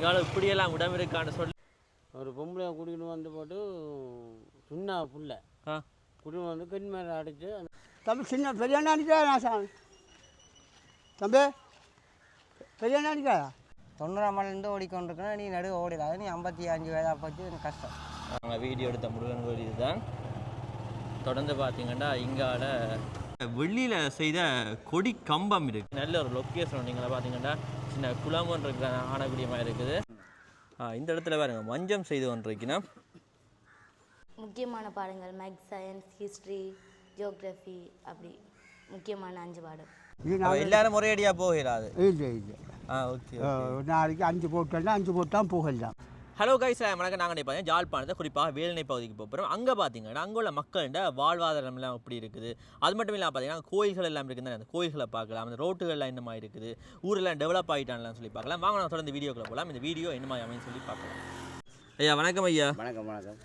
இங்கால இப்படியெல்லாம் இடம் இருக்கான்னு சொல்லி. ஒரு பொம்பளை குடிக்கணும் வந்து போட்டு சுண்ணா புள்ள. ஆ. குடிக்கணும் வந்து கண் மேலே அடித்து தம்பி சின்ன பெரிய அடிக்கா நான் சாமி தம்பி பெரிய அடிக்கா தொண்ணூறாம் ஆண்டுலேருந்து ஓடிக்கொண்டிருக்கேன் நீ நடு ஓடிடாது. நீ ஐம்பத்தி அஞ்சு வயதாக பற்றி எனக்கு கஷ்டம். நாங்கள் வீடியோ எடுத்த முருகன் இதுதான் தொடர்ந்து பார்த்தீங்கன்னா இங்கால வெள்ளியில் செய்த கொடி கம்பம் இருக்கு. நல்ல ஒரு லொக்கேஷன் நீங்கள பார்த்தீங்கன்னா சின்ன குளம் ஒன்று இருக்கிற ஆனகுடியமாக இருக்குது. இந்த இடத்துல பாருங்க மஞ்சம் செய்து இருக்குன்னா முக்கியமான பாடங்கள் மேக்ஸ் சயின்ஸ் ஹிஸ்ட்ரி ஜியோக்ரஃபி அப்படி முக்கியமான அஞ்சு பாடம் எல்லாரும் ஒரேடியாக போகிறாது இல்லை இல்லை. ஆ ஓகே ஒரு நாளைக்கு அஞ்சு போட்டோன்னா அஞ்சு போட்டால் போகலாம் ஹலோ கைஸ் வணக்கம். நாங்கள் பார்த்தீங்கன்னா ஜாழ்ப்பாணத்தை குறிப்பாக வேலனை பகுதிக்கு போகிறோம் அங்கே பார்த்தீங்கன்னா அங்கே உள்ள மக்கள்கிட்ட வாழ்வாதாரம் எல்லாம் எப்படி இருக்குது? அது மட்டும் இல்லாமல் பார்த்தீங்கன்னா கோயில்கள் எல்லாம் இருக்குது அந்த கோயில்களை பார்க்கலாம். அந்த ரோட்டுகள்லாம் என்ன மாதிரி இருக்குது? ஊரெல்லாம் டெவலப் ஆகிட்டான்லாம் சொல்லி பார்க்கலாம். வாங்க நான் தொடர்ந்து வீடியோக்குள்ள போகலாம். இந்த வீடியோ என்ன மாதிரி அமைன்னு சொல்லி பார்க்கலாம். ஐயா வணக்கம் ஐயா. வணக்கம் வணக்கம்.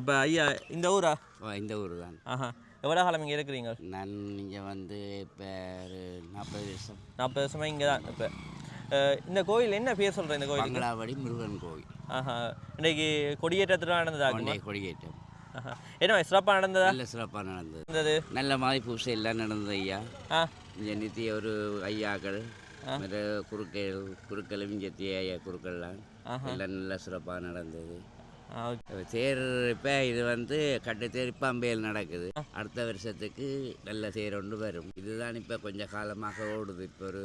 அப்போ ஐயா இந்த ஊரா? இந்த ஊர் தான். ஆஹா. எவ்வளோ காலம் இங்கே இருக்கிறீங்க? நான் இங்கே வந்து இப்போ ஒரு நாற்பது வருஷம். நாற்பது வருஷமாக இங்கே தான் இப்போ இந்த கோயில் என்ன பேர் சொல்கிறேன் இந்த கோயிலுக்கு? பங்களாவடி முருகன் கோவில். ஆஹா. இன்னைக்கு கொடியேற்றத்தில் நடந்ததாகுமா? கொண்டே கொடியேற்றம். என்ன சிறப்பாக நடந்ததா? நல்ல சிறப்பாக நடந்தது. நல்ல மாதிரி பூசை எல்லாம் நடந்தது ஐயா. நித்திய ஒரு ஐயாக்கள் மற்ற குருக்கள் குருக்களும் இங்கே தீய ஐயா குருக்கள்லாம். எல்லாம் நல்ல சிறப்பாக நடந்தது. தேர் இப்போ இது வந்து கட்டு தேர் இப்போ அம்பையில் நடக்குது. அடுத்த வருஷத்துக்கு நல்ல தேர் ஒன்று வரும். இதுதான் இப்போ கொஞ்சம் காலமாக ஓடுது. இப்போ ஒரு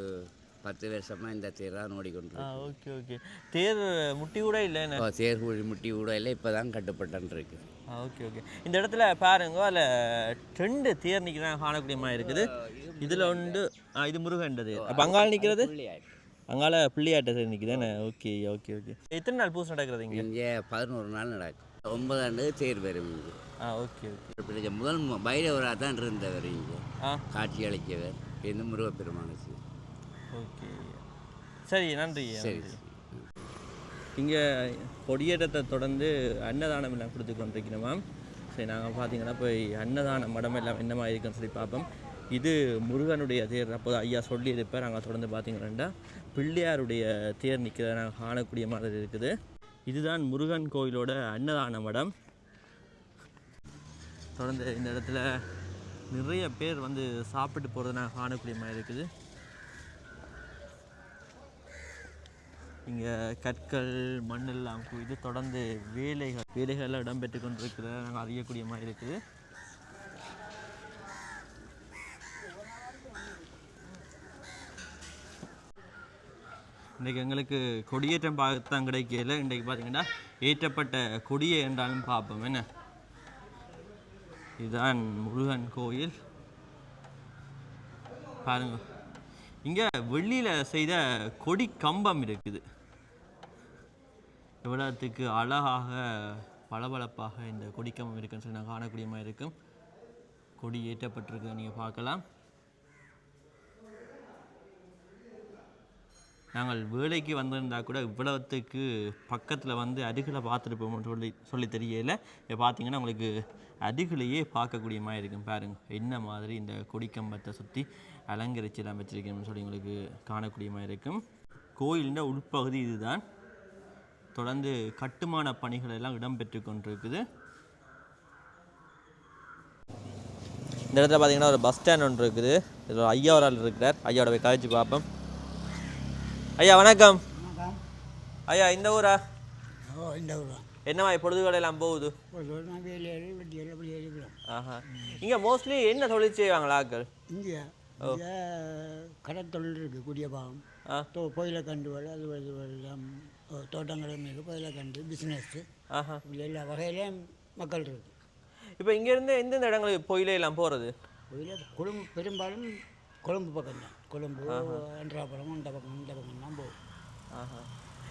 பத்து வருஷமாக இந்த தேர் தான் ஆ ஓடிக்கொண்டு ஓகே ஓகே. தேர் முட்டி கூட இல்லை தேர் குழி முட்டி கூட இல்லை இப்போ தான் கட்டுப்பட்டு இருக்கு ஆ ஓகே ஓகே. இந்த இடத்துல பாருங்க அதில் ரெண்டு தேர் நிற்கிறாங்க காணக்கூடியமாக இருக்குது. இதில் ஒன்று இது முருகன் தேர். அப்போ அங்கால நிற்கிறது அங்கால பிள்ளையாட்ட தேர் நிற்குதானே ஓகே ஓகே ஓகே. எத்தனை நாள் பூசை நடக்கிறது இங்கே? இங்கே பதினோரு நாள் நடக்கும். ஒன்பதாண்டு தேர் வரும் இங்கே. ஆ ஓகே ஓகே. முதல் பைரவராக தான் இருந்தவர் இங்கே. காட்சி அளிக்கவர் இந்த முருகப்பெருமானுக்கு. ஓகே சரி நன்றி சரி இங்கே கொடியேற்றத்தை தொடர்ந்து அன்னதானம் எல்லாம் கொடுத்து கொண்டிருக்கிறோம் சரி நாங்கள் பார்த்தீங்கன்னா போய் அன்னதான மடம் எல்லாம் என்ன மாதிரி இருக்குன்னு சொல்லி பார்ப்போம். இது முருகனுடைய தேர் அப்போது ஐயா சொல்லியிருப்பார் நாங்கள் தொடர்ந்து பார்த்தீங்கன்னா பிள்ளையாருடைய தேர் நிற்கிறத நாங்கள் காணக்கூடிய மாதிரி இருக்குது. இதுதான் முருகன் கோயிலோட அன்னதான மடம். தொடர்ந்து இந்த இடத்துல நிறைய பேர் வந்து சாப்பிட்டு போகிறத நாங்கள் காணக்கூடிய மாதிரி இருக்குது. இங்கே கற்கள் மண்ணெல்லாம் குவிது தொடர்ந்து வேலைகள் வேலைகள்லாம் இடம்பெற்று கொண்டிருக்கிறத. நாங்கள் அறியக்கூடிய மாதிரி இருக்குது. இன்றைக்கி எங்களுக்கு கொடியேற்றம் பார்த்தான் கிடைக்கல. இன்றைக்கு பார்த்தீங்கன்னா ஏற்றப்பட்ட கொடியை என்றாலும் பார்ப்போம். என்ன? இதுதான் முருகன் கோயில். பாருங்க. இங்கே வெள்ளியில் செய்த கொடி கம்பம் இருக்குது. எவ்வளோத்துக்கு அழகாக பளபளப்பாக இந்த கொடிக்கம்பம் இருக்குன்னு சொல்லி நான் காணக்கூடிய மாதிரி இருக்கும். கொடி ஏற்றப்பட்டிருக்கு நீங்கள் பார்க்கலாம். நாங்கள் வேலைக்கு வந்திருந்தா கூட இவ்வளவுத்துக்கு பக்கத்தில் வந்து அருகில் பார்த்துருப்போம்னு சொல்லி சொல்லி தெரியல. இப்போ பார்த்தீங்கன்னா உங்களுக்கு அருகிலேயே பார்க்கக்கூடிய மாதிரி இருக்கும். பாருங்கள் என்ன மாதிரி இந்த கொடிக்கம்பத்தை சுற்றி அலங்கரிச்செல்லாம் வச்சிருக்கணும்னு சொல்லி உங்களுக்கு காணக்கூடிய மாதிரி இருக்கும். கோயிலின் உள்பகுதி இதுதான். தொடர்ந்து கட்டுமான பணிகள் எல்லாம் இடம்பெற்று கொண்டிருக்குது. இந்த இடத்துல பார்த்தீங்கன்னா ஒரு பஸ் ஸ்டாண்ட் ஒன்று இருக்குது. இதில் ஐயா ஒரு ஆள் இருக்கிறார். ஐயாவோட போய் கழிச்சு பார்ப்போம். ஐயா வணக்கம். ஐயா இந்த ஊரா? இந்த ஊர்? என்னவா பொழுதுகள் எல்லாம் போகுது? ஆஹா. இங்கே மோஸ்ட்லி என்ன தொழில் செய்வாங்களா ஆக்கள் இங்கே கடத்தொழில் இருக்குது குடியபாகம். தோ கோயிலை கண்டு வர அது எல்லாம் தோட்டங்களும் இருக்குது கோயிலை கண்டு பிஸ்னஸ்ஸு ஆஹா. இப்படி எல்லா வகையிலையும் மக்கள் இருக்குது இப்போ இங்கேருந்து எந்தெந்த இடங்களுக்கு பொயில எல்லாம் போகிறது கோயில கொழும்பு பெரும்பாலும் கொழும்பு பக்கம் தான் கொழும்பு அன்றாபுரம் இந்த பக்கம் இந்த பக்கம் தான் போகும். ஆஹா.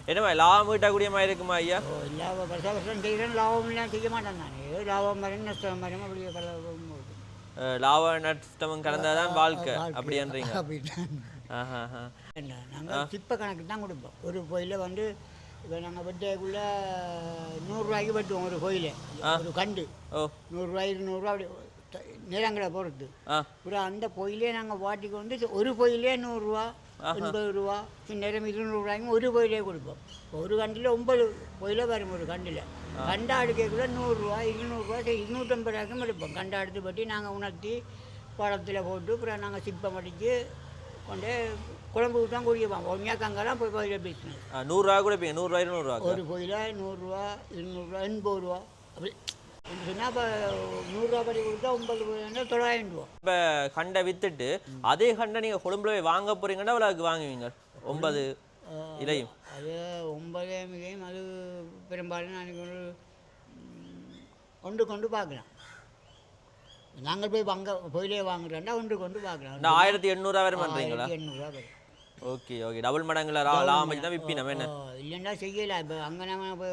என்னம்மா லாபம் ஈட்டக்கூடிய மாதிரி இருக்குமா ஐயா? ஓ எல்லா வருஷம் வருஷம் செய்கிறேன் லாபம் எல்லாம் செய்ய மாட்டேன் நான். ஏதோ லாபம் வரும் நஷ்டம் வரும் அப்படியே பல போகுது. அஹ் லாப நஷ்டம் கலந்தாதான் வாழ்க்கை அப்படின்றீங்க. ஆஹா. என்ன நாங்கள் சிப்ப கணக்கு தான் கொடுப்போம். ஒரு கோயிலில் வந்து இப்போ நாங்கள் வெட்டைக்குள்ளே நூறுரூவாய்க்கு வெட்டுவோம் ஒரு கோயிலை. ஒரு கண்டு. நூறுரூவா இருநூறுவா அப்படி நிலங்களை பொறுத்து அப்புறம் அந்த கோயிலே நாங்கள் வாட்டிக்கு வந்து ஒரு கோயிலே நூறுரூவா எண்பது ரூபா நேரம் இருநூறுவாய்க்கும் ஒரு கோயிலே கொடுப்போம். ஒரு கண்டில் ஒன்பது கோயிலே வரும் ஒரு கண்டில். கண்டாடு கேட்கல நூறுரூவா இருநூறுவா சரி இருநூற்றம்பது ரூபாய்க்கும் எடுப்போம் கண்டாடுத்து பற்றி நாங்கள் உணர்த்தி பழத்தில் போட்டு அப்புறம் நாங்கள் சிப்பம் அடித்து கொண்டு குழம்புக்கு தான் குடிப்போம் ஒன்னியாக்கங்கெல்லாம் போய் கோயிலில் ஆ, நூறுரூவா கூட இப்போ நூறுரூவா இருநூறுவா ஒரு கோயில நூறுரூவா இருநூறுவா எண்பது ரூபா. அப்படி சொன்னால் இப்போ நூறுரூவா படி கொடுத்தா ஒன்பது தொள்ளாயிரம் ரூபா. இப்போ கண்டை வித்துட்டு அதே கண்டை நீங்கள் கொழும்புல போய் வாங்க போறீங்கன்னா அவ்வளோக்கு வாங்குவீங்க? ஒன்பது இலையும். அது ஒன்பதே மிகையும் அது பெரும்பாலும் ஒரு ம், ஒன்று கொண்டு பார்க்கலாம். நாங்கள் போய் வாங்க கோயிலே வாங்குறோம்னா ஒன்று கொண்டு பார்க்கலாம். ஆயிரத்தி எண்ணூறுவா வரை பண்ணுறீங்களா எண்ணூறுரூவா வரும். Okay okay. டபுள் மடங்குல ரா லாமச்சு தான் விப்பி நம்ம என்ன? இல்லைன்னா செய்யல. இப்போ அங்கே நம்ம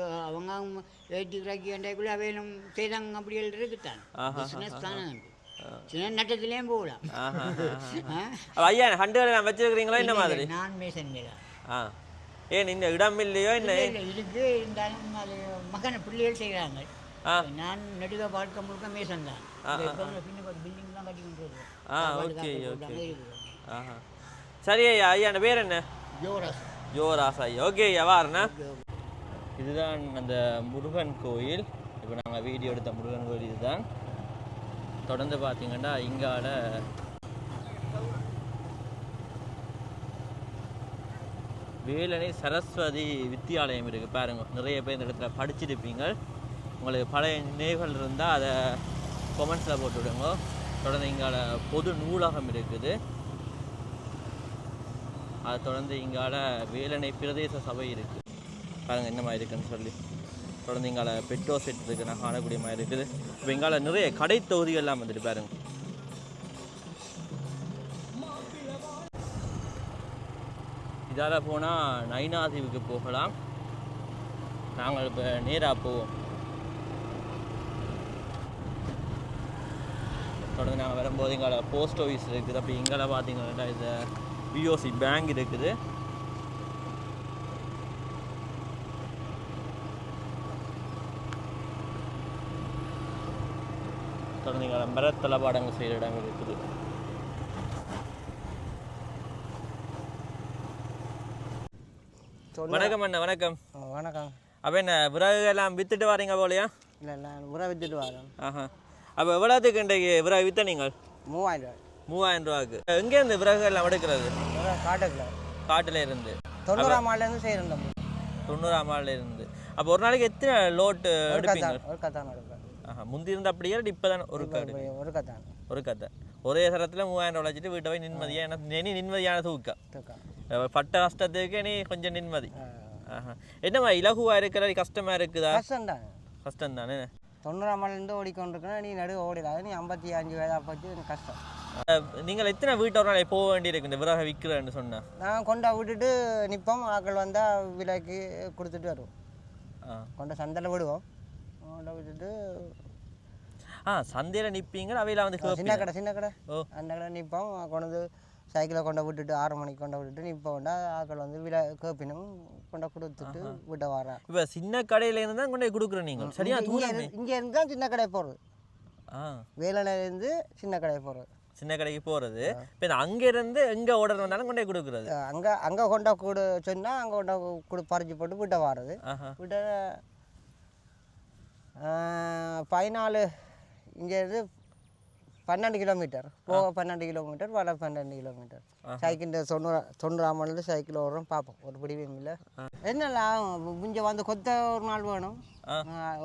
அவங்க ஏற்றி கிராக்கி அண்டைக்குள்ளே அவையிலும் செய்தாங்க. அப்படி இருக்குத்தான். பிஸ்னஸ் தானே சின்ன நட்டத்துலேயும் போகலாம். ஐயா நான் வச்சிருக்கிறீங்களா? என்ன மாதிரி? நான் மேசன் மேலா ஆ. ஏன் இந்த இடம் இல்லையோ என்ன? இருக்கு இருந்தாலும் அது மகன பிள்ளைகள் செய்கிறாங்க. நான் நெடுக வாழ்க்கை முழுக்க மேசன் தான். பின்னுக்கு ஒரு பில்டிங் தான் கட்டி கொண்டு வருவோம். ஆ சாப்பாடு ஓகே ஓகே. ஆஹா. சரி ஐயா ஐயா என் பேர் என்ன? ஜோராஸ் யோராஸ் ஐயா. ஓகே ஐயா வாருண்ணா. இதுதான் அந்த முருகன் கோயில். இப்போ நாங்கள் வீடியோ எடுத்த முருகன் கோயில் இதுதான். தொடர்ந்து பார்த்தீங்கன்னா இங்கால வேலனை சரஸ்வதி வித்தியாலயம் இருக்குது பாருங்க நிறைய பேர் இந்த இடத்துல படிச்சிருப்பீங்க. உங்களுக்கு பழைய நினைவுகள் இருந்தால் அதை கொமெண்ட்ஸில் போட்டு விடுங்க தொடர்ந்து இங்கால பொது நூலகம் இருக்குது. அதை தொடர்ந்து இங்கால வேலனை பிரதேச சபை இருக்குது பாருங்க என்ன மாதிரி இருக்குன்னு சொல்லி. தொடர்ந்து இங்கால பெட்ரோ செட் இருக்குது நான் காணக்கூடிய மாதிரி இருக்குது. இப்போ இங்கால நிறைய கடை தொகுதிகள்லாம் வந்துட்டு பாருங்க. இதால் போனால் நைனாதீவுக்கு போகலாம். நாங்கள் இப்போ நேராக போவோம். தொடர்ந்து நாங்கள் வரும்போது இங்கால போஸ்ட் ஆஃபீஸ் இருக்குது. அப்படி இங்கால பார்த்தீங்கன்னா இந்த பிஓசி பேங்க் இருக்குது. இங்கால மரத்தளபாடங்கள் செய்கிற இடம் இருக்குது. வணக்கம் அண்ணா வணக்கம். வணக்கம். அப்போ என்ன விறகு எல்லாம் வித்துட்டு வரீங்க போலையா? இல்லை நான் உரை வித்துட்டு வரேன். ஆஹா. அப்போ எவ்வளோத்துக்கு இன்றைக்கு விறகு வித்த நீங்கள்? மூவாயிரம். மூவாயிரம் ரூபாய்க்கு. எங்கேருந்து விறகு எல்லாம் எடுக்கிறது காட்டுக்குள்ள. காட்டுல இருந்து. தொண்ணூறாம் ஆண்டுலேருந்து தம்பி தொண்ணூறாம் ஆள்ல இருந்து அப்போ ஒரு நாளைக்கு எத்தனை ஒரு எடுப்பீங்க? கத்தான் ஒரு கத்தான் எடுப்பேன். ஆஹா முந்தி இருந்த அப்படியே இப்போ தான்? ஒரு காடு ஒரு கத்தான் ஒரு கதை ஒரே சரத்தில் மூவாயிரம் ரூபா வச்சுட்டு வீட்டை போய் நிம்மதியாக என்ன இனி நிம்மதியான தூக்கம். பட்ட கஷ்டத்துக்கு நீ கொஞ்சம் நிம்மதி. ஆஹா. என்னம்மா இலகுவா இருக்கிற கஷ்டமா இருக்குதா? கஷ்டம்தான். கஷ்டம் தானே தொண்ணூறாம் ஆண்டுலேருந்து ஓடிக்கொண்டிருக்கேன் நீ நடு ஓடிடாது நீ ஐம்பத்தி அஞ்சு வயதாக எனக்கு கஷ்டம். நீங்கள் எத்தனை வீட்டு ஒரு நாளைக்கு போக வேண்டியிருக்கு இந்த விறகு விற்கிறேன்னு சொன்னா? நான் கொண்டா விட்டுட்டு நிற்போம் ஆட்கள் வந்தால் விலைக்கு கொடுத்துட்டு வருவோம். கொண்ட சந்தையில் விடுவோம். கொண்ட விட்டுட்டு ஆ சந்தையில் நிற்பீங்க அவையில வந்து சின்ன கடை சின்ன கடை. ஓ. அந்த கடை நிற்போம் கொண்டு சைக்கிளை கொண்டு விட்டுட்டு ஆறு மணிக்கு கொண்டு விட்டுட்டு நிற்போம்டா ஆட்கள் வந்து விலை கேப்பினும் கொண்டு கொடுத்துட்டு விட்ட வரேன். இப்போ சின்ன கடையில இருந்து தான் கொண்டு கொடுக்குறேன் நீங்கள். சரியா? இங்கே இருந்து தான் சின்ன கடை போகிறது ஆ. வேலனையிலேருந்து சின்ன கடை போகிறது சின்ன கடைக்கு போகிறது இப்போ இந்த அங்கேருந்து எங்கே ஆர்டர் வந்தாலும் கொண்டு போய் கொடுக்குறது அங்கே அங்கே கொண்டா கொடு சொன்னால் அங்கே கொண்டா கொடு பறிச்சு போட்டு விட்ட வர்றது விட்ட பதினாலு இங்கேருந்து பன்னெண்டு கிலோமீட்டர். போக பன்னெண்டு கிலோமீட்டர் வர பன்னெண்டு கிலோமீட்டர். சைக்கிள் தொண்ணூறு தொண்ணூறாமலேருந்து சைக்கிள் ஓடுறோம் பார்ப்போம். ஒரு பிடிவும் இல்லை. என்ன லாபம் இங்கே வந்து கொத்த ஒரு நாள் வேணும்.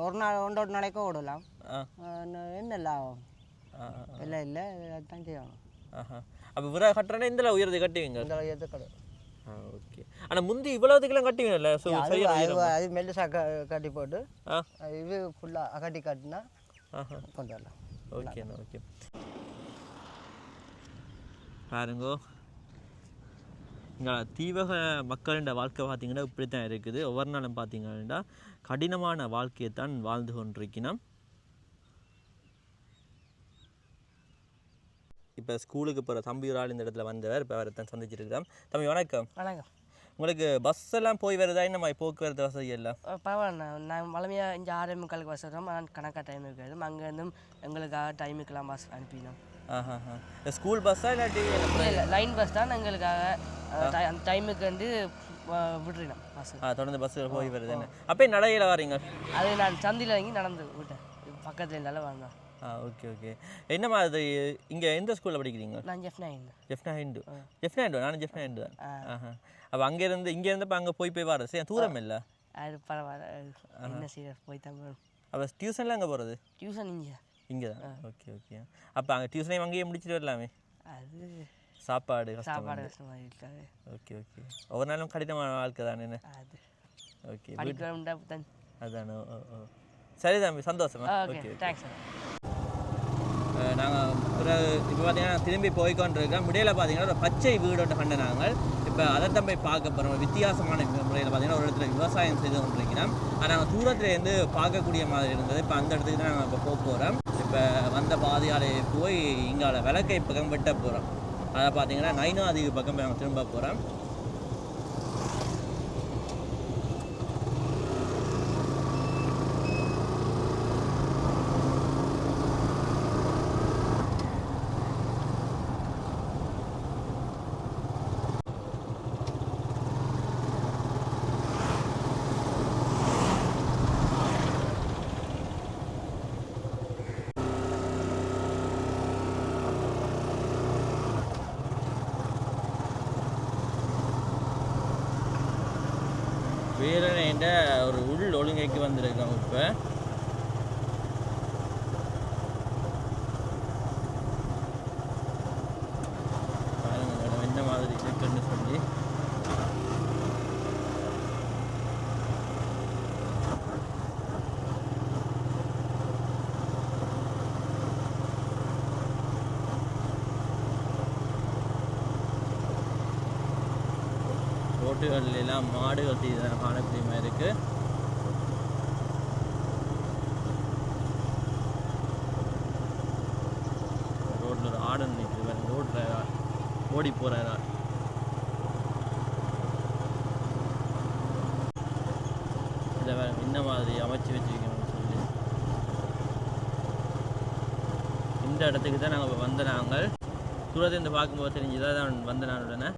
ஒரு நாள் ஒன்றொரு நாளைக்கு ஓடலாம் ஆ. இல்லை இல்லை அதுதான் ஆஹா. அப்போ விறகு கட்டுறேன்னா இதில் உயர்த்தி கட்டுவீங்க? இந்த எதுக்கடு ஆ ஓகே. ஆனால் முந்தி இவ்வளோத்துக்கெல்லாம் கட்டுவீங்கல்ல? ஸோ அது சரியா அது அது மெல்லிசா க கட்டி போட்டு இது ஃபுல்லாக அகட்டி கட்டினா கொண்டு வரலாம். ஓகேண்ணா ஓகே. பாருங்கோ. இங்கே தீவக மக்களின் வாழ்க்கை பார்த்தீங்கன்னா இப்படி தான் இருக்குது. ஒவ்வொரு நாளும் பார்த்தீங்கன்னா கடினமான வாழ்க்கையை தான் வாழ்ந்து கொண்டிருக்கணும் இப்போ ஸ்கூலுக்கு போகிற தம்பி ஒரு ஆள் இந்த இடத்துல வந்தவர். இப்போ அவரை தான் சந்திச்சிருக்கிறோம். தம்பி வணக்கம். வணக்கம். உங்களுக்கு பஸ் எல்லாம் போய் வருதா? இந்த மாதிரி போக்குவரத்து வசதி எல்லாம்? அஹ் பரவாயில்ல. நான் வளமையாக இங்கே ஆறே முக்காலுக்கு பஸ் வரோம் ஆனால் கணக்காக டைம் இருக்காது. அங்கேருந்தும் எங்களுக்காக டைமுக்கெல்லாம் பஸ் அனுப்பினோம் ஆஹா ஸ்கூல் பஸ்ஸா இல்லாட்டி இல்லை லைன் பஸ் தான் எங்களுக்காக அந்த டைமுக்கு வந்து விட்டுறணும் பஸ் தொடர்ந்து பஸ்ஸில் போய் வருது. என்ன? அப்போ நடையில வரீங்க அது நான் சந்தியில் வாங்கி நடந்து விட்டேன். பக்கத்தில் இருந்தாலும் வந்தேன் ஆ ஓகே ஓகே. என்ன மாதிரி இங்கே எந்த ஸ்கூலில் படிக்கிறீங்க? நான் ஜெஃப்னா இருந்தேன் ஜெஃப்னா ஹிண்டு ஜெஃப்னா ஹிண்டு நானும் ஜெஃப்னா ஹிண்டு தான். ஆஹா. அப்போ அங்கேருந்து இங்கேருந்து இப்போ அங்கே போய் போய் வர சரி தூரம் இல்லை? அது பரவாயில்ல. அது என்ன செய்ய போய் தான் அப்போ டியூஷன்லாம் அங்கே போகிறது டியூஷன் இங்கே. இங்கே தான்? Okay okay. அப்போ அங்கே டியூஷனையும் அங்கேயே முடிச்சுட்டு வரலாமே? அது சாப்பாடு சாப்பாடு கஷ்டமாக இருக்காது. Okay okay. ஒவ்வொரு நாளும் கடினமான வாழ்க்கை தானே அது. ஓகே அதானே ஓ ஓ. சரி தம்பி சந்தோஷமா? ஓகே. தேங்க்ஸ் நாங்கள் பிறகு இப்போ பார்த்தீங்கன்னா திரும்பி போய்கொண்டிருக்கோம் இடையில பார்த்தீங்கன்னா ஒரு பச்சை வீடு ஒன்று கண்டு நாங்கள். இப்போ அதை தான் போய் பார்க்க போகிறோம் வித்தியாசமான முறையில் பார்த்தீங்கன்னா ஒரு இடத்துல விவசாயம் செய்து கொண்டிருக்கிறோம். ஆனால் நாங்கள் தூரத்துலேருந்து பார்க்கக்கூடிய மாதிரி இருந்தது. இப்போ அந்த இடத்துக்கு தான் நாங்கள் இப்போ போக போகிறோம் இப்போ வந்த பாதையாலே போய் இங்கால விளக்கை பக்கம் வெட்ட போகிறோம் அதை பார்த்தீங்கன்னா நைனாதிக்கு பக்கம் நாங்கள் திரும்ப போகிறோம் வீரனேண்ட ஒரு உள் ஒழுங்கைக்கு வந்திருக்கோம் இப்போ. பாருங்க மாடுகள் தீ காணக்கூடிய மாதிரி இருக்கு? ரோட்ல ஒரு ஆடு நிற்குது ரோட்ல ஓடி போறாரா? இதை வேற என்ன மாதிரி அமைச்சு வச்சிருக்கோம்னு சொல்லி. இந்த இடத்துக்கு தான் நாங்கள் வந்த நாங்கள். தூரத்திலிருந்து பார்க்கும்போது தெரிஞ்சுதான் தான் வந்த நான் உடனே.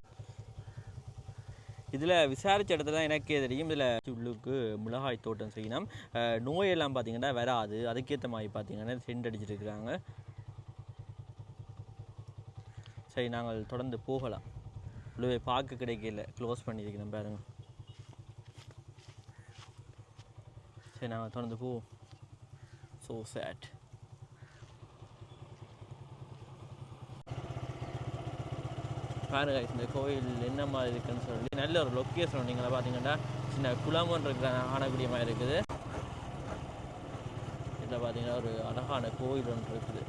இதில் விசாரித்த இடத்துல தான் எனக்கே தெரியும். இதில் உள்ளுக்கு மிளகாய் தோட்டம் செய்யணும். நோயெல்லாம் பார்த்தீங்கன்னா வராது. அதுக்கேற்ற மாதிரி பார்த்தீங்கன்னா சென்ட் அடிச்சிருக்கிறாங்க. சரி நாங்கள் தொடர்ந்து போகலாம். உள்ளே பார்க்க கிடைக்கல. க்ளோஸ் பண்ணியிருக்கிறோம் பாருங்க. சரி நாங்கள் தொடர்ந்து போவோம். ஸோ சேட் பாருங்க guys, இந்த கோயில் என்ன மாதிரி இருக்குன்னு சொல்லி நல்ல ஒரு லொக்கேஷன் நீங்கள பார்த்தீங்கன்னா சின்ன குளம் இருக்கிற ஆனக்கூடிய மாதிரி இருக்குது. இதில் பார்த்தீங்கன்னா ஒரு அழகான கோயில் ஒன்று இருக்குது.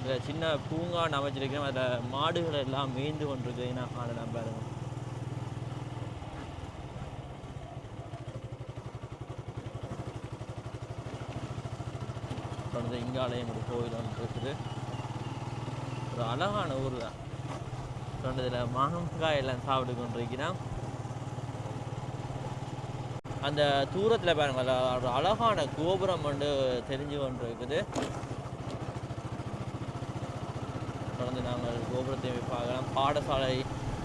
இதில் சின்ன பூங்கான்னு அமைச்சிருக்கிறோம் அதில் மாடுகள் எல்லாம் மேய்ந்து கொண்டிருக்கு நான் காணலாம் பாருங்க. தொடர்ந்து இங்காலயம் ஒரு கோயில் ஒன்று இருக்குது. ஒரு அழகான ஊர் தான். சொன்னதில் மாங்காய் எல்லாம் சாப்பிட்டு கொண்டிருக்கிறோம் அந்த தூரத்தில் பாருங்கள் ஒரு அழகான கோபுரம் வந்து தெரிஞ்சு கொண்டு இருக்குது தொடர்ந்து நாங்கள் கோபுரத்தை பார்க்கலாம். பாடசாலை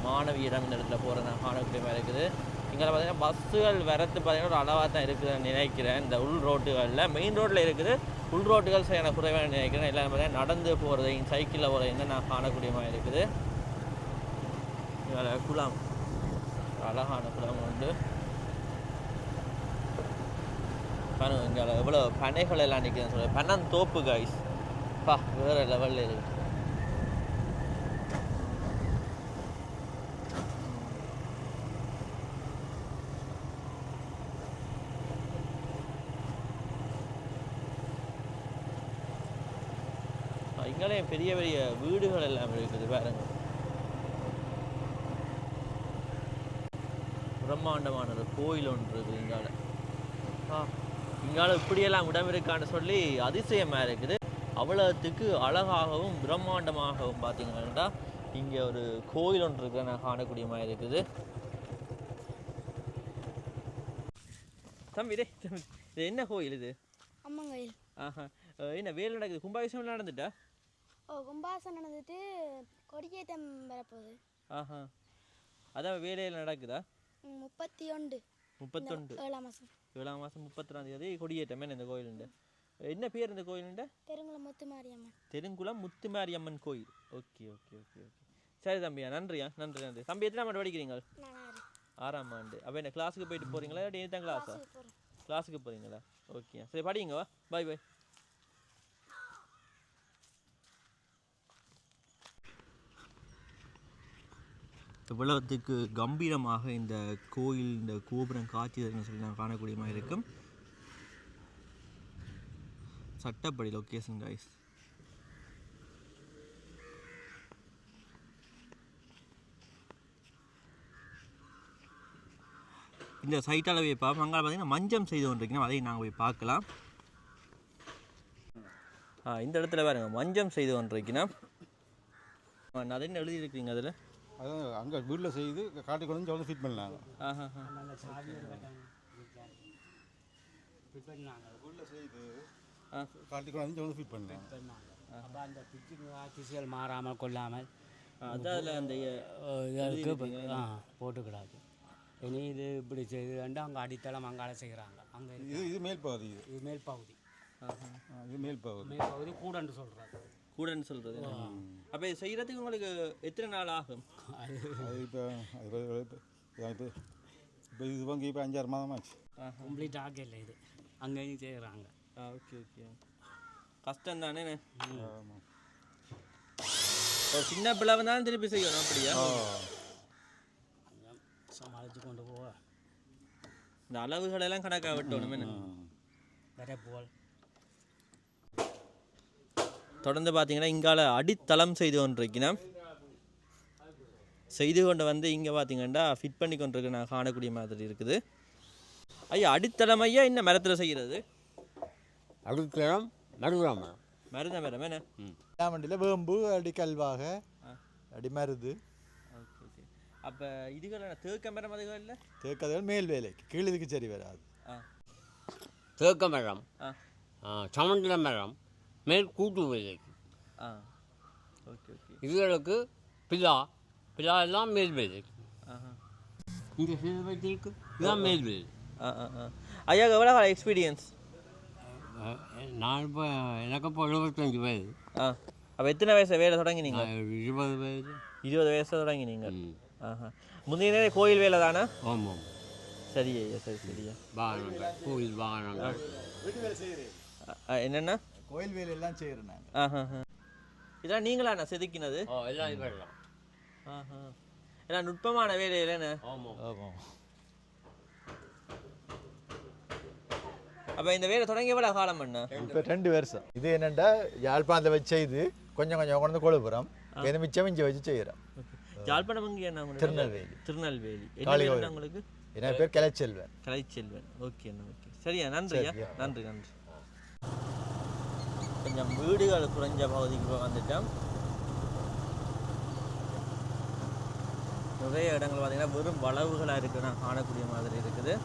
மாணவியிடம் இந்த இடத்துல போகிற நான் காணக்கூடிய இருக்குது. இங்கே பார்த்தீங்கன்னா பஸ்ஸுகள் வரத்து பார்த்தீங்கன்னா ஒரு அளவாக தான் இருக்குதுன்னு நினைக்கிறேன். இந்த உள் ரோட்டுகளில் மெயின் ரோட்டில் இருக்குது. உள்ரோட்டுகள் சரியான குறைவாக நினைக்கிறேன். எல்லாமே நடந்து போகிறதையும் சைக்கிளில் போகிறதையும் தான் நான் காணக்கூடிய மாதிரி இருக்குது. இதில் குளம். அழகான குளம் உண்டு. பாருங்க இங்கே எவ்வளோ பனைகள் எல்லாம் நிற்கிறேன்னு சொல்லி பனந்தோப்பு காய்ஸ் பா வேறு லெவலில் இருக்குது இங்கே பெரிய பெரிய வீடுகள் எல்லாம் இருக்குது பாருங்க. பிரம்மாண்டமான ஒரு கோயில் ஒன்று இருக்குது இங்கால. ஆ இங்கால இப்படியெல்லாம் இடம் இருக்கான்னு சொல்லி அதிசயமாக இருக்குது. அவ்வளோத்துக்கு அழகாகவும் பிரம்மாண்டமாகவும் பார்த்தீங்கன்னா இங்கே ஒரு கோயில் ஒன்று இருக்கு நான் காணக்கூடிய மாதிரி இருக்குது. தம்பி டே தம்பி இது என்ன கோயில் இது? அம்மங்கோயில் ஆஹா அஹ் என்ன வேலை நடக்குது கும்பாபிஷேகம் நடந்துட்டா? ஓ கும்பாசம் நடந்துட்டு கொடியேற்றம் வரப்போகுது. ஆஹா. அதான் வேலையில் நடக்குதா? முப்பத்தி ஒன்று முப்பத்தொண்டு ஏழாம் மாதம் ஏழாம் மாதம் முப்பத்தி தேதி கொடியேற்றமே இந்த கோயிலுண்டு? என்ன பேர் இந்த கோயிலுண்ட? பெருங்குளம் முத்து மாரியம்மன் தெருங்குளம் முத்துமாரியம்மன் கோயில். Okay okay okay okay. சரி தம்பியா நன்றியா நன்றி நன்றி. தம்பி எத்தனை ஆண்டு படிக்கிறீங்க? ஆறாம் ஆண்டு. அப்போ என்ன கிளாஸுக்கு போயிட்டு போகிறீங்களா டே தான் கிளாஸா கிளாஸுக்கு போகிறீங்களா ஓகே சரி படிங்க வா. பாய் பாய் இவ்வளவுத்துக்கு கம்பீரமாக இந்த கோயில் இந்த கோபுரம் காட்சி தருதுன்னு சொல்லி நான் காணக்கூடிய மாதிரி இருக்கும். சட்டப்படி லொக்கேஷன் கைஸ் இந்த சைட்டால் போய் பார்ப்போம் அங்கே பார்த்தீங்கன்னா மஞ்சம் செய்து கொண்டிருக்கணும். அதையும் நாங்கள் போய் பார்க்கலாம். இந்த இடத்துல பாருங்க. மஞ்சம் செய்து கொண்டிருக்கணும். அது என்ன எழுதியிருக்கீங்க அதில்? அதான் அங்கே வீட்டில் செய்து காட்டி கொண்டு வந்து ஃபிட் பண்ணாங்க. ஆஹா வீட்டில் செய்து ஆ. காட்டி கொண்டு வந்து ஃபிட் பண்ணாங்க. அப்போ அந்த பிச்சு திசுகள் மாறாமல் கொள்ளாமல் அதில் அந்த போட்டுக்கிடாது. இனி இது இப்படி செய்து வந்து அங்கே அடித்தளம் அங்கால செய்கிறாங்க அங்கே இது இது மேல் பகுதி இது. மேல் பகுதி. இது மேல் பகுதி. மேல் பகுதி கூடன்னு சொல்கிறாங்க கூடன்னு சொல்கிறது அப்போ இது செய்கிறதுக்கு உங்களுக்கு எத்தனை நாள் ஆகும்? அது இப்போ அது இப்போ இப்போ இது வாங்கி இப்போ அஞ்சாறு மாதம் ஆச்சு கம்ப்ளீட் ஆகல இது. அங்கேயும் செய்கிறாங்க ஆ ஓகே ஓகே. கஷ்டம் தானே ஒரு சின்ன பிள்ளை வந்தாலும் திருப்பி செய்யணும் அப்படியா? சமாளித்து கொண்டு போக இந்த அளவுகள் எல்லாம் கணக்காக விட்டணும் என்ன? வேற போல். தொடர்ந்து பார்த்தீங்கன்னா இங்கால அடித்தளம் செய்து கொண்டிருக்கிறேன் செய்து கொண்டு வந்து இங்கே பார்த்தீங்கன்னா ஃபிட் பண்ணி கொண்டிருக்க நான் காணக்கூடிய மாதிரி இருக்குது. ஐயா அடித்தளம் ஐயா என்ன மரத்தில் செய்கிறது அடுத்தம் மருதாமரம் மருத மரம் என்ன? வண்டியில் வேம்பு அடி கல்வாக அடி மருது. Okay okay. அப்போ இதுகள் தேக்க மரம் அதுகள் இல்லை? தேக்கதல் மேல் வேலைக்கு கீழ் இதுக்கு சரி வராது. ஆ. தேக்க மரம். ஆ. சமண்டல மரம். மேல் கூட்டு வேலைக்கு ஆ ஓகே ஓகே. இதுகளுக்கு பிலா பிலா எல்லாம் மேல் வேலைக்கு ஆஹா. இங்கே சிறு வைத்திருக்கு இதுதான் மேல் வேலை ஆ. ஆ ஆ ஐயா எவ்வளோ எக்ஸ்பீரியன்ஸ் நான் இப்போ எனக்கு இப்போ எழுபத்தஞ்சு வயது. ஆ. அப்போ எத்தனை வயசு வேலை தொடங்கினீங்க? இருபது வயது. இருபது வயசு தொடங்கினீங்க. ஆஹா. முந்தைய நேரம் கோயில் வேலை தானே? ஆமாம். சரி ஐயா சரி சரியா வாகனங்கள் கோயில் வாகனங்கள் அ- என்னென்ன கோயில் வேலையெல்லாம் செய்கிறோம் நாங்கள் ஆஹா இதெல்லாம் நீங்களாண்ணா செதுக்கினது? ஓ எல்லாம் எல்லாம் நுட்பமான வேலையில் என்ன? ஆமாம் ஆமாம் அப்போ இந்த வேலை தொடங்கி எவ்வளோ காலம் பண்ண இப்போ ரெண்டு வருஷம். இது என்னென்னா யாழ்ப்பாணத்தில் வச்சு செய்து கொஞ்சம் கொஞ்சம் கொண்டு கொழுப்புறோம் இது மிச்சம் இங்கே வச்சு செய்கிறோம் ஜாழ்ப்பாணம் இங்கே என்ன? திருநெல்வேலி. திருநெல்வேலி. என்ன உங்களுக்கு? என் பேர் கலைச்செல்வன். கலைச்செல்வன். ஓகே அண்ணா ஓகே. சரியா? நன்றியா? சரியா. நன்றி நன்றி. கொஞ்சம் வீடுகள் குறைஞ்ச பகுதிக்கு போய் வந்துட்டோம். நிறைய இடங்கள் பார்த்தீங்கன்னா வெறும் வளவுகளாக இருக்குது நான் காணக்கூடிய மாதிரி இருக்குது.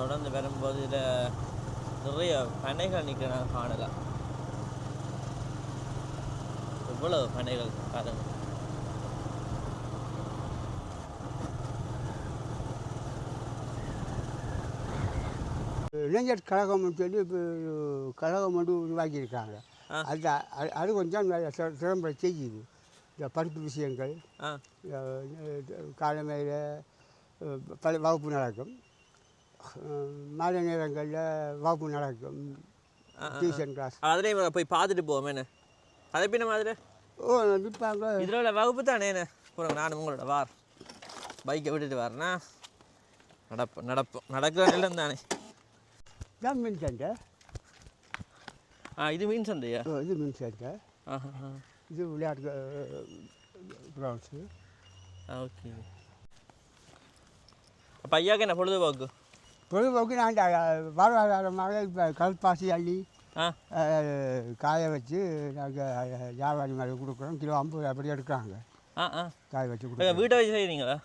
தொடர்ந்து வரும்போது இதில் நிறைய பனைகள் நிற்க நான் காணலாம். எவ்வளவு பனைகள் பாருங்கள் இளைஞர் கழகம்னு சொல்லி இப்போ கழகம் வந்து உருவாக்கியிருக்காங்க. அது அது- அது கொஞ்சம் சிறம்பட செய்யுது இந்த படிப்பு விஷயங்கள் காலமையில் பல வகுப்பு நடக்கும். மாலை நேரங்களில் வகுப்பு நடக்கும். Tuition class. அதுலேயும் போய் பார்த்துட்டு போவோம் என்ன? கதைப்பின மாதிரி ஓ நிற்பாங்க இதில் உள்ள வகுப்பு தானே என்ன? போகிறோம் நானும் உங்களோட வார். பைக்கை விட்டுட்டு வரேன்னா? நடப்போம் நடப்போம் நடக்கிற நிலம் தானே. தான் மின் சென்டர் ஆ இது மீன் ஓ, இது மின் ஆ. இது விளையாட்டு கிரவுண்ட்ஸு ஓகே அப்போ ஐயாக்கு என்ன பொழுதுபோக்கு பொழுதுபோக்கு நான் வாழ்வாதாரமாக இப்போ கல்பாசி அள்ளி காய வச்சு நாங்கள் வியாபாரி மாதிரி கொடுக்குறோம் கிலோ ஐம்பது அப்படி எடுக்கிறாங்க ஆ ஆ காய வச்சு கொடுக்குறோம் வீட்டை வச்சு செய்கிறீங்களா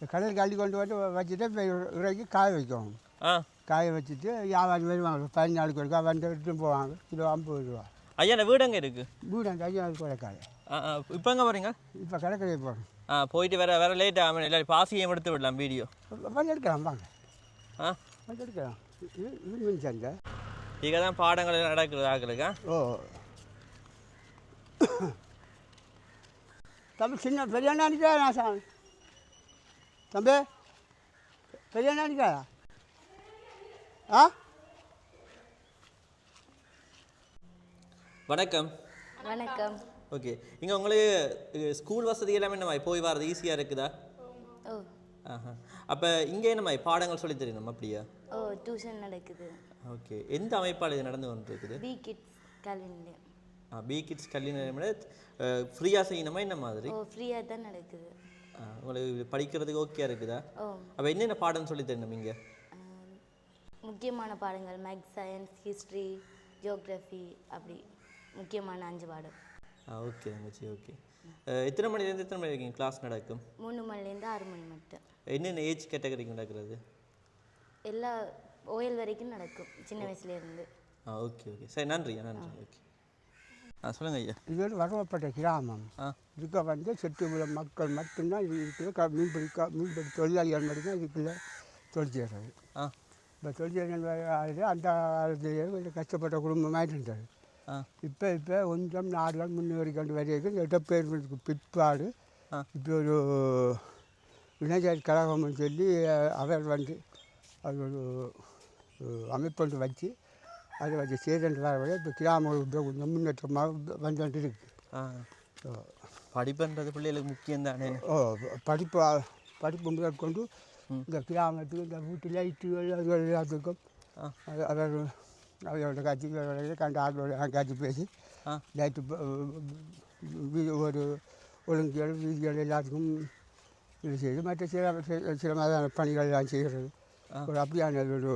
கடையில் கள்ளி கொண்டு வந்து வச்சுட்டு இறக்கி காய வைக்கணும் ஆ காய வச்சுட்டு வியாபாரி வருவாங்க. பதினாலுக்கு ஒருக்கா வந்து எடுத்துட்டு போவாங்க. கிலோ ஐம்பது ரூபா. ஐயா வீடு எங்கே இருக்குது வீடு அந்த ஐயா கொடைக்கால இப்போ எங்கே போகிறீங்க இப்போ கடற்கரை போகிறோம் ஆ போயிட்டு வேற வேற லேட் ஆகும் இல்லை பாசியம் எடுத்து விடலாம் வீடியோ. வந்து எடுக்கலாம் வாங்க. ஆ? வந்து எடுக்கலாம். இது இது மீன் சந்தை. இங்கே தான் பாடங்கள் நடக்குது ஆக்களுக்கா. ஓ. தம்பி சின்ன பெரிய அண்ணானிக்கா நான் சாமி? தம்பி பெரிய அண்ணானிக்கா ஆ? வணக்கம். வணக்கம். ஓகே. இங்கே உங்களுக்கு ஸ்கூல் வசதி எல்லாமே என்ன மாதிரி போய் வர்றது ஈஸியாக இருக்குதா? ஓ. ஆஹா. அப்போ இங்கே என்ன மாதிரி பாடங்கள் சொல்லி தெரியணும் அப்படியா? ஓ டியூஷன் நடக்குது. ஓகே. எந்த அமைப்பால் இது நடந்து கொண்டிருக்குது? பி கிட்ஸ் கல்வி நிலையம் பி கிட்ஸ் கல்வி நிலையம் ஃப்ரீயாக செய்யணுமா என்ன மாதிரி? ஓ ஃப்ரீயாக தான் நடக்குது. ஆ, உங்களுக்கு படிக்கிறதுக்கு ஓகே இருக்குதா? ஓ. அப்போ என்னென்ன பாடம் சொல்லி தரணும் இங்கே? முக்கியமான பாடங்கள் மேக்ஸ் சயின்ஸ் ஹிஸ்ட்ரி ஜியோக்ரஃபி அப்படி முக்கியமான அஞ்சு பாடம் ஆ ஓகே தங்கச்சி ஓகே எத்தனை மணிலேருந்து எத்தனை மணி வரைக்கும் கிளாஸ் நடக்கும்? மூணு மணிலேருந்து ஆறு மணி மட்டும். என்னென்ன ஏஜ் கேட்டகரிக்கு நடக்கிறது? எல்லா ஓயல் வரைக்கும் நடக்கும் சின்ன வயசுலேருந்து. ஆ ஓகே ஓகே சரி நன்றி நன்றி ஓகே ஆ சொல்லுங்கள் ஐயா. இது ஒரு வரவப்பட்ட கிராமம். ஆ. இதுக்கு வந்து செட்டிபுல மக்கள் மட்டும்தான் இது இருக்குது க மீன்பிடி க மீன்பிடி தொழிலாளிகள் மட்டும்தான் இதுக்குள்ள தொழில் செய்கிறது ஆ. இப்போ தொழில் செய்கிறது அந்த காலத்திலேயே கொஞ்சம் கஷ்டப்பட்ட குடும்பமாக இருந்தது இப்போ இப்போ கொஞ்சம் நாடுகள் முன்னேறி கொண்டு வரைக்கும் இடப்பெயர்வுக்கு பிற்பாடு. இப்போ ஒரு இளைஞர் கழகம்னு சொல்லி அவர் வந்து அது ஒரு அமைப்பு ஒன்று வச்சு அதை வச்சு செய்துட்டு வர இப்போ கிராம கொஞ்சம் முன்னேற்றமாக வந்துட்டு இருக்கு. படிப்புன்றது பிள்ளைகளுக்கு முக்கியம் தானே ஓ படிப்பு படிப்பு முதற்கொண்டு இந்த கிராமத்துக்கு இந்த வீட்டு லைட்டுகள் அது எல்லாத்துக்கும். அது- அவர் அவரோட கட்சி கண்ட ஆளோட கட்சி பேசி. லைட்டு ஒரு ஒழுங்குகள் வீதிகள் எல்லாத்துக்கும் இது செய்து மற்ற சில சில- மாதிரியான பணிகள் எல்லாம் செய்கிறது. ஒரு அப்படியான ஒரு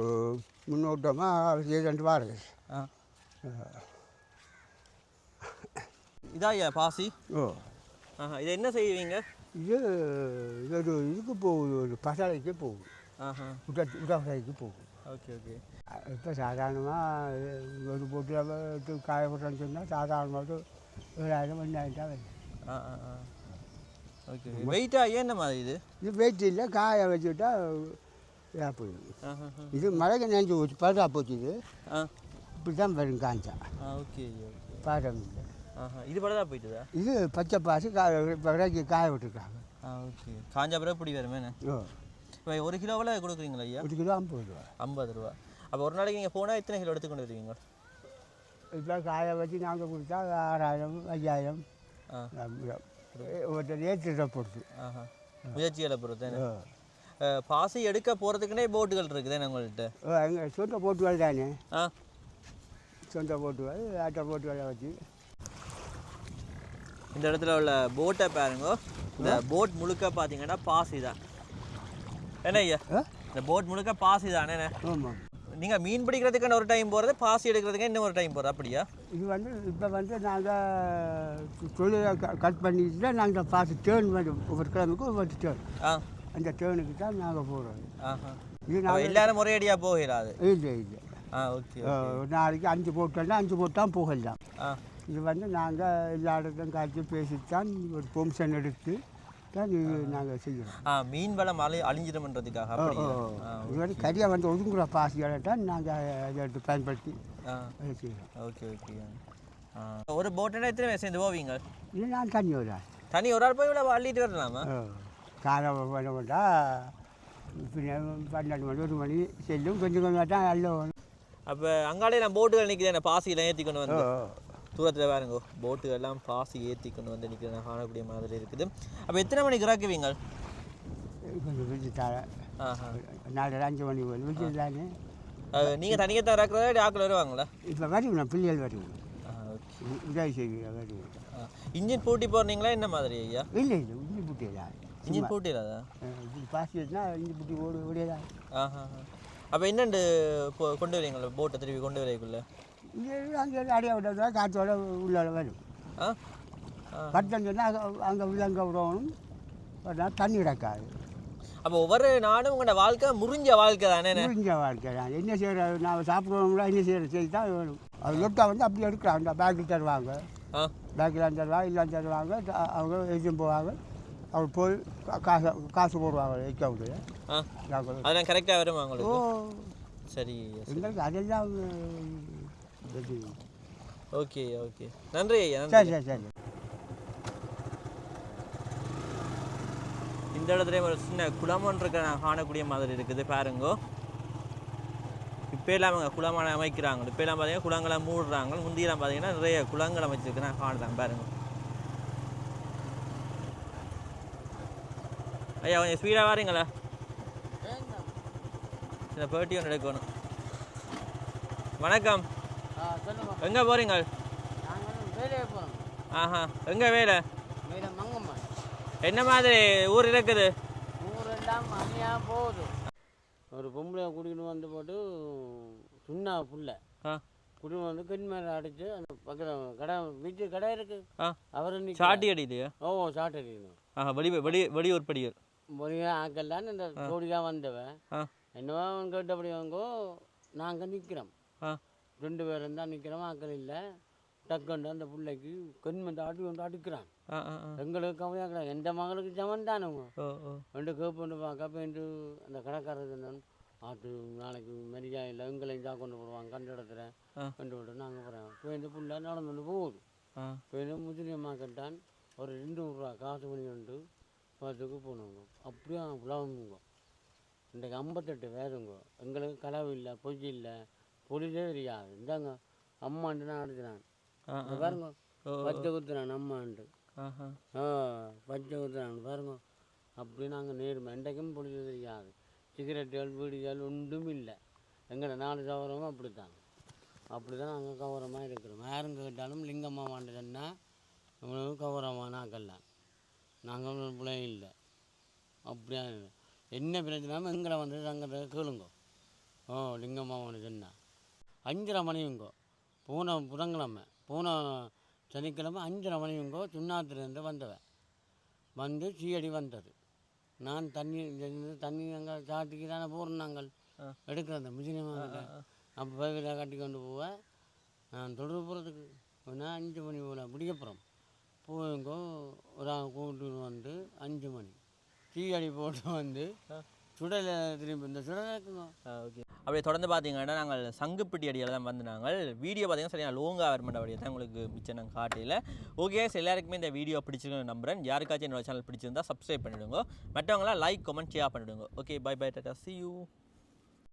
முன்னோட்டமாக செய்து வாருது ஆ இதா ஐயா பாசி ஓ இதை என்ன செய்வீங்க இது இது ஒரு இதுக்கு போகுது ஒரு பசாலைக்கு போகுது ஆஹா உட உடற்கரைக்கு போகுது ஓகே ஓகே இப்போ சாதாரணமாக ஒரு போட்டு காய போட்டோன்னு சொன்னால் சாதாரணமாக ஏழாயிரம் ரெண்டாயிரம் தான் வருது ஆ ஆ ஆ ஓகே வெயிட்டா என்ன மாதிரி இது இது வெயிட் இல்லை காய வச்சுட்டா இதாக போயிடும். இது மழைக்கு நினைஞ்சு போச்சு பருதா போச்சு இது இப்படி தான் வரும் காஞ்சா ஓகே பாடம் இல்லை ஆஹா இது படதா போயிட்டுதா? இது பச்சை பாசி காய விறகு காய விட்டுருக்காங்க. ஆ ஓகே. காஞ்சா பிறகு இப்படி வருமேண்ணே ஓ இப்போ ஒரு கிலோவில் கொடுக்குறீங்களா ஐயா? ஒரு கிலோ ஐம்பது ரூபா. ஐம்பது ரூபா. அப்போ ஒரு நாளைக்கு நீங்கள் போனால் எத்தனை கிலோ எடுத்துக்கொண்டு வருவீங்க? இப்போ காய வச்சு நாங்கள் கொடுத்தா ஆறாயிரம் ஐயாயிரம். ஒருத்தர் ஏற்றுட்ட பொறுத்து முயற்சிகளை பொறுத்தேன் ஓ பாசி எடுக்க போகிறதுக்குனே போட்டுகள் இருக்குதேண்ணே உங்கள்கிட்ட? எங்கள் சொந்த போட்டுகள் தானே? ஆ. சொந்த போட்டுகள் ஆட்டோ போட்டுகளை வச்சு. இந்த இடத்துல உள்ள போட்டை பாருங்க. இந்த போட் முழுக்க பார்த்தீங்கன்னா பாசி தான். என்ன ஐயா? இந்த போட் முழுக்க பாசி தானே. நீங்கள் மீன் பிடிக்கிறதுக்கான ஒரு டைம் போகிறது பாசி எடுக்கிறதுக்கு இன்னும் ஒரு டைம் போகிறது அப்படியா? இது வந்து இப்போ வந்து நாங்கள் தொழிலை கட் பண்ணிட்டு நாங்கள் பார்த்து டேர்ன் பண்ணி ஒவ்வொரு கிழமைக்கும் ஒவ்வொரு டேர்ன் ஆ. அந்த டேர்னுக்கு தான் நாங்கள் போகிறோம் இது நாங்கள் எல்லாரும் ஒரேடியாக போகிறாது இல்லை இல்லை. ஆ ஓகே நாளைக்கு அஞ்சு போட்டோம்னா அஞ்சு போட்டு தான் போகலாம். ஆ. இது வந்து நாங்கள் எல்லா இடத்தையும் காய்ச்சி பேசிட்டு தான் ஒரு பெர்மிஷன் எடுத்து தான் இது நாங்கள் செய்கிறோம் ஆ மீன் வளம் அழி அழிஞ்சிடும்ன்றதுக்காக இது வந்து கரியாக வந்து ஒதுங்குற பாசிகளை தான் நாங்கள் அதை எடுத்து பயன்படுத்தி செய்கிறோம் ஓகே ஓகே. ஒரு போட்டுனா எத்தனை சேர்ந்து போவீங்க? இது நான் தண்ணி வரேன் தனி ஒரு ஆள் போய் இவ்வளோ அள்ளிட்டு வரலாமா? காலை பண்ண மாட்டா பின்ன பன்னெண்டு மணி ஒரு மணி செல்லும் கொஞ்சம் கொஞ்சம் தான் அல்ல அப்போ அங்காலே நான் போட்டுகள் நிற்கிறேன் பாசியில் ஏற்றி கொண்டு வந்து. தூரத்தில் பாருங்க. போட்டுகள் எல்லாம் பாசி ஏற்றி கொண்டு வந்து நிற்கிறேன் காணக்கூடிய மாதிரி இருக்குது. அப்போ எத்தனை மணிக்கு இறக்குவீங்க? நாலு அஞ்சு மணி போல். விட்டு தானே நீங்கள் தனியாக தான் இறக்குறதா ஆக்கள் வருவாங்களா? இப்போ வருவேன் பிள்ளைகள் உதவி செய்வீங்க வருவேன் இன்ஜின் பூட்டி போடுறீங்களா? என்ன மாதிரி ஐயா? இல்லை இல்லை. இஞ்சி புட்டி இன்ஜின் பூட்டிடாதா? இது பாசி வச்சுனா இஞ்சி புட்டி ஓடு ஓடியதான் ஆஹா அப்போ என்னண்டு கொண்டு வரீங்களா? போட்டை திருப்பி கொண்டு வரீங்களா இங்கே அங்கே அடியா விட்டா காற்றோட உள்ள வரும் ஆ. பத்தஞ்சுன்னா அங்கே விலங்க விடணும் பார்த்தா தண்ணி கிடக்காது அப்போ ஒவ்வொரு நாடும் உங்களோட வாழ்க்கை முறிஞ்ச வாழ்க்கை தானே? முடிஞ்ச வாழ்க்கை தான் என்ன செய்கிற நான் சாப்பிடுவோம்ல என்ன செய்கிற செய்தி தான் வேணும் அது லொட்டா வந்து அப்படி எடுக்கலாம் அந்த பேக்கில் தருவாங்க ஆ. பேக்கில் தருவாங்க இல்லை தருவாங்க அவங்க எழுதியும் போவாங்க அவங்க போய் காசு காசு போடுவாங்க அக்கௌண்ட்டு ஆ அதெல்லாம் கரெக்டாக வருமா ஓ சரி. எங்களுக்கு அதெல்லாம். Okay okay. நன்றி ஐயா சரி சரி சரி. இந்த இடத்துல ஒரு சின்ன குளமன் இருக்க நான் காணக்கூடிய மாதிரி இருக்குது பாருங்கோ. இப்போ எல்லாம் அவங்க குளமான அமைக்கிறாங்க. இப்போ எல்லாம் பார்த்தீங்கன்னா குளங்களை மூடுறாங்க. முந்தியெல்லாம் பார்த்தீங்கன்னா நிறைய குளங்கள் அமைச்சிருக்கு. நான் காணுறேன் பாருங்க. ஐயா கொஞ்சம் ஸ்பீடாக வாரீங்களா? இந்த பேட்டி ஒன்று எடுக்கணும். வணக்கம். எங்கே போகிறீங்க ஆஹா எங்கே வேலை? என்ன மாதிரி ஊர் இருக்குது? ஊரெல்லாம் அணியாக போகுது. ஒரு பொம்பளை குடிக்கணும் வந்து போட்டு சுண்ணா புள்ள. குடிக்கணும் வந்து கண் மேலே அடித்து அந்த பக்கத்தில் கடை வீட்டு கடை இருக்கு. அவர் சாட்டி அடியிலையா ஓ சாட்டை அடிக்கணும். ஆஹா வெளி வெளி வெளி உருப்படிகள் மொழியா ஆக்கலான்னு இந்த ஜோடியாக வந்தவன். என்னவோ அவன் கேட்டபடி வாங்கோ நாங்கள் நிற்கிறோம் ஆ. ரெண்டு பேரும் தான் நிற்கிறோம் ஆக்கள் இல்லை. டக்குண்டு அந்த பிள்ளைக்கு கண் வந்து அடி வந்து அடிக்கிறான் எங்களுக்கு கவலையாக்கலாம் எந்த மகளுக்கு ஜமன் தானுங்க ரெண்டு கேப்பு போயிட்டு அந்த கடைக்காரர் சொன்னான் ஆட்டு நாளைக்கு மெரியா இல்லை எங்களையும் தான் கொண்டு போடுவாங்க கண்டு இடத்துல. கண்டு விட்டு நாங்கள் போகிறோம் போயிட்டு புள்ள நடந்துட்டு போகுது. ஆ. போயிட்டு முஸ்லீமாக கட்டான் ஒரு ரெண்டு ரூபா காசு மணி உண்டு. பார்த்துக்கு போனவங்க அப்படியே உழவுங்க இன்றைக்கு ஐம்பத்தெட்டு பேருங்க. எங்களுக்கு களவு இல்லை பொய் இல்லை. பொலிசே தெரியாது. இந்தாங்க அம்மாண்டு ஆ, இங்க பாருங்க. பச்சை குத்துறான் அம்மாண்டு பச்சை குத்துறான் பாருங்க. அப்படி நாங்கள் நேர்மை இன்றைக்கும் பொழுது தெரியாது. சிகரெட்டுகள் வீடுகள் ஒன்றும் இல்லை. எங்களோட நாலு சவரமும் அப்படி தான் அப்படி தான் நாங்கள் கௌரவமாக இருக்கிறோம். யாரும் கேட்டாலும் லிங்கம்மா வாண்டதுன்னா நம்மளுக்கு கௌரவமான ஆக்கெல்லாம் நாங்கள் பிள்ளை இல்லை. அப்படியா? என்ன பிரச்சனாலும் எங்களை வந்து சங்கத்தை கேளுங்க. ஓ லிங்கம்மா ஒன்று சொன்னா அஞ்சரை மணியுங்கோ. போன புதன்கிழமை போன சனிக்கிழமை அஞ்சரை மணியுங்கோ சுண்ணாத்துலேருந்து வந்தவன். வந்து சீயடி வந்தது. நான் தண்ணி தண்ணி அங்கே சாட்டிக்கு தானே போகிறோம் நாங்கள். எடுக்கிறது முஸ்லீமாக அப்போ பைக்கில் கட்டி கொண்டு போவேன். நான் தொடர்பு போகிறதுக்கு நான் அஞ்சு மணி போல் பிடிக்கப்புறம் போயுங்கோ ஒரு கூப்பிட்டு வந்து அஞ்சு மணி. சீயடி போட்டு வந்து சுடலை திரும்பி இந்த சுடல இருக்குங்க. ஓகே. அப்படியே தொடர்ந்து பார்த்தீங்கன்னா நாங்கள் சங்குப்பிட்டி அடியில் தான் வந்து நாங்கள் வீடியோ பார்த்தீங்கன்னா சரியான லோங்காக வரமாட்ட அப்படியே தான் உங்களுக்கு மிச்சம் நாங்கள் காட்டியில். ஓகே எல்லாருக்குமே இந்த வீடியோ பிடிச்சிருக்கணும் நம்புறேன். யாருக்காச்சும் என்னோட சேனல் பிடிச்சிருந்தா சப்ஸ்கிரைப் பண்ணிவிடுங்க மற்றவங்களாம் லைக் கமெண்ட் ஷேர் பண்ணிவிடுங்க okay bye bye tata see you